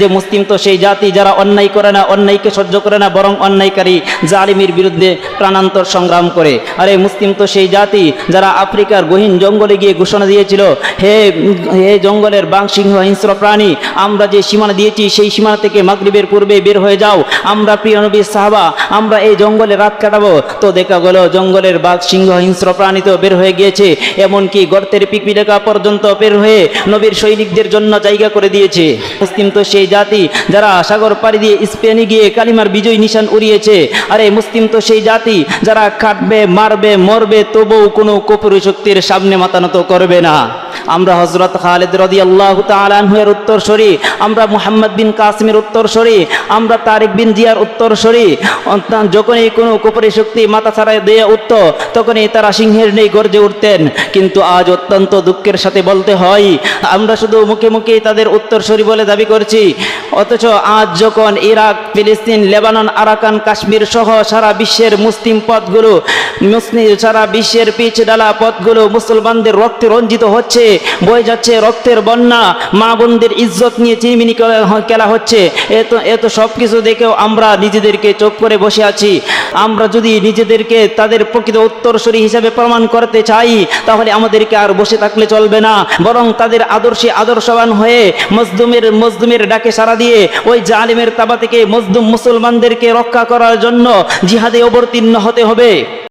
যে মুসলিম তো সেই জাতি যারা অন্যায় করে না, অন্যায়কে সহ্য করে না, বরং অন্যায়কারী, জালিমের বিরুদ্ধে প্রাণান্তর সংগ্রাম করে। আরে মুসলিম তো সেই জাতি যারা আফ্রিকার গহীন জঙ্গলে গিয়ে ঘোষণা দিয়েছিল, হে হে জঙ্গলের বাং সিংহ হিংস্র প্রাণী, আমরা যে সীমানা দিয়েছি, সেই সীমানা থেকে মাগরিবের পূর্বে বের হয়ে যাও। আমরা প্রিয় নবী সাহাবা, আমরা এই জঙ্গলে রাত কাটাবো। তো দেখা গেল, জঙ্গলের বাঘ সিংহ হিংস্র প্রাণী তো বের হয়ে গিয়েছে, এমনকি গর্তের পিপিলেকা পর্যন্ত বের হয়ে নবীর সৈনিকদের জন্য জায়গা করে দিয়েছে। মুসলিম তো সেই জাতি যারা সাগর পাড়ি দিয়ে স্পেনে গিয়ে কালিমার বিজয় নিশান উড়িয়েছে। আরে মুসলিম তো সেই জাতি যারা কাটবে মারবে, মরবে, তবুও কোনো কপুর শক্তির সামনে মাতানত করবে না। আমরা হজরত খালেদ রদি আল্লাহ তালাহের উত্তর সরি আমরা মুহাম্মদ বিন কাসিমের উত্তর সরি আমরা তারিক বিন জিয়ার উত্তর সরি যখনই কোনো কুপুরী শক্তি মাথা ছাড়াই দিয়ে উঠত, তখনই তারা সিংহের নেই গর্জে উঠতেন। কিন্তু আজ অত্যন্ত দুঃখের সাথে বলতে হয়, আমরা শুধু মুখে মুখে তাদের উত্তর সরি বলে দাবি করছি। অথচ আজ যখন ইরাক, ফিলিস্তিন, লেবানন, আরাকান, কাশ্মীর সহ সারা বিশ্বের মুসলিম পথগুলো, মুসলিম সারা বিশ্বের পিচ ডালা পথগুলো মুসলমানদের রক্তে রঞ্জিত হচ্ছে বয়ে যাচ্ছে রক্তের বন্যা। মা বোনদের ইজ্জত নিয়ে চিমিনি খেলা হচ্ছে। এত এত সব কিছু দেখেও আমরা নিজেদেরকে চোখ করে বসে আছি। আমরা যদি নিজেদেরকে তাদের প্রকৃত উত্তরসূরি হিসাবে প্রমাণ করতে চাই, তাহলে আমাদেরকে আর বসে থাকলে চলবে না। বরং তাদের আদর্শে আদর্শবান হয়ে মজদুমের মজদুমের ডাকে সারা দিয়ে ওই জালিমের তাবা থেকে মজদুম মুসলমানদেরকে রক্ষা করার জন্য জিহাদে অবতীর্ণ হতে হবে।